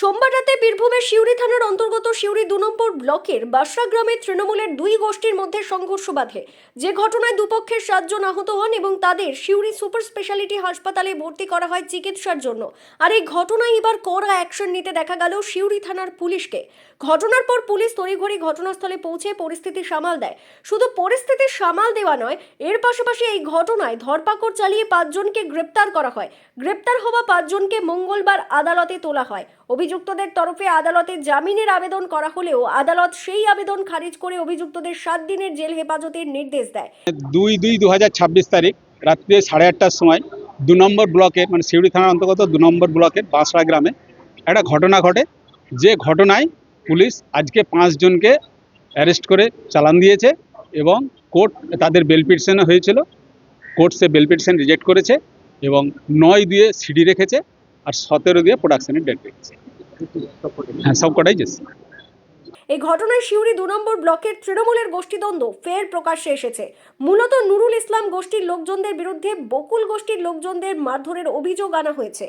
সোমবার রাতে বীরভূমের সিউড়ি থানার অন্তর্গত সিউড়ি দু নম্বর ব্লকের বাসরা গ্রামে তৃণমূলের দুই গোষ্ঠীর মধ্যে সংঘর্ষ বাধে। যে ঘটনায় দুপক্ষের সাতজন আহত হন এবং তাদের সিউড়ি সুপার স্পেশালিটি হাসপাতালে ভর্তি করা হয় চিকিৎসার জন্য। আর এই ঘটনায় এবার কড়া অ্যাকশন নিতে দেখা গেল সিউড়ি থানার পুলিশকে। ঘটনার পর পুলিশ তড়িঘড়ি ঘটনাস্থলে পৌঁছে পরিস্থিতি সামাল দেয়। শুধু পরিস্থিতি সামাল দেওয়া নয়, এর পাশাপাশি এই ঘটনায় ধরপাকড় চালিয়ে পাঁচজনকে গ্রেপ্তার করা হয়। গ্রেপ্তার হওয়া পাঁচজনকে মঙ্গলবার আদালতে তোলা হয়। অভিযুক্তদের তরফে আদালতে জামিনের আবেদন করা হলেও আদালত সেই আবেদন খারিজ করে অভিযুক্তদের সাত দিনের জেল হেফাজতের নির্দেশ দেয়। দুই দুই দু তারিখ, রাত্রে সাড়ে আটটার সময় দু নম্বর ব্লকে মানে সিউড়ি থানার অন্তর্গত দু নম্বর ব্লকের বাঁশড়া গ্রামে একটা ঘটনা ঘটে। যে ঘটনায় পুলিশ আজকে পাঁচজনকে অ্যারেস্ট করে চালান দিয়েছে এবং কোর্ট তাদের বেল পিটিশন হয়েছিল। কোর্ট সে বেল রিজেক্ট করেছে এবং নয় দিয়ে সিডি রেখেছে আর সতেরো দিয়ে প্রোডাকশনের ডেট রেখেছে। হ্যাঁ এই ঘটনায় সিউড়ি দু নম্বর ব্লকের তৃণমূলের গোষ্ঠীদ্বন্দ্ব ফের প্রকাশ্যে এসেছে। মূলত নুরুল ইসলাম গোষ্ঠীর লোকজনদের বিরুদ্ধে বকুল গোষ্ঠীর লোকজনদের মারধরের অভিযোগ আনা হয়েছে।